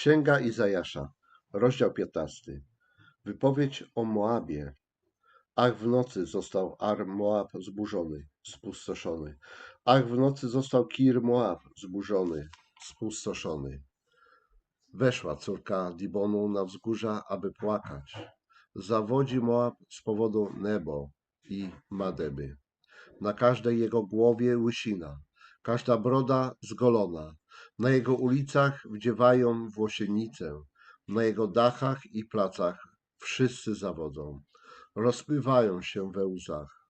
Księga Izajasza, rozdział 15. Wypowiedź o Moabie. Ach, w nocy został Ar Moab zburzony, spustoszony. Ach, w nocy został Kir Moab zburzony, spustoszony. Weszła córka Dibonu na wzgórza, aby płakać. Zawodzi Moab z powodu Nebo i Madeby. Na każdej jego głowie łysina, każda broda zgolona. Na jego ulicach wdziewają włosienicę, na jego dachach i placach wszyscy zawodzą. Rozpływają się we łzach.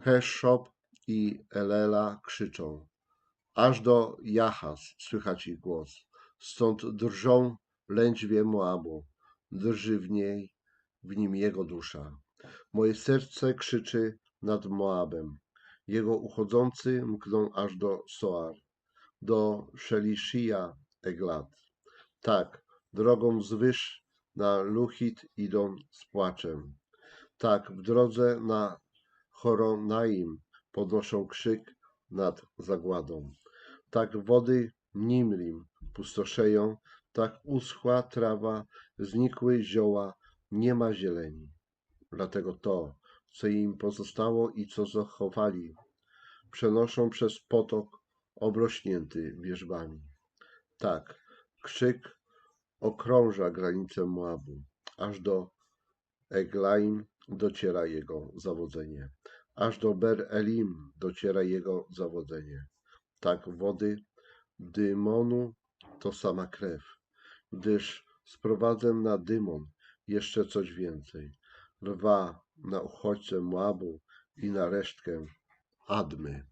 Heszop i Elela krzyczą. Aż do Jahaz słychać ich głos. Stąd drżą lędźwie Moabu. Drży w niej, w nim jego dusza. Moje serce krzyczy nad Moabem. Jego uchodzący mkną aż do Soar, do Szelishia Eglat. Tak, drogą zwyż na Luchit idą z płaczem. Tak, w drodze na Horonaim podnoszą krzyk nad zagładą. Tak wody Nimrim pustoszeją, tak uschła trawa, znikły zioła, nie ma zieleni. Dlatego to, co im pozostało i co zachowali, przenoszą przez potok obrośnięty wierzbami. Tak, krzyk okrąża granicę Moabu, aż do Eglaim dociera jego zawodzenie, aż do Ber Elim dociera jego zawodzenie. Tak wody Dymonu to sama krew, gdyż sprowadzę na Dymon jeszcze coś więcej. Rwa na uchodźcę Moabu i na resztkę Admy.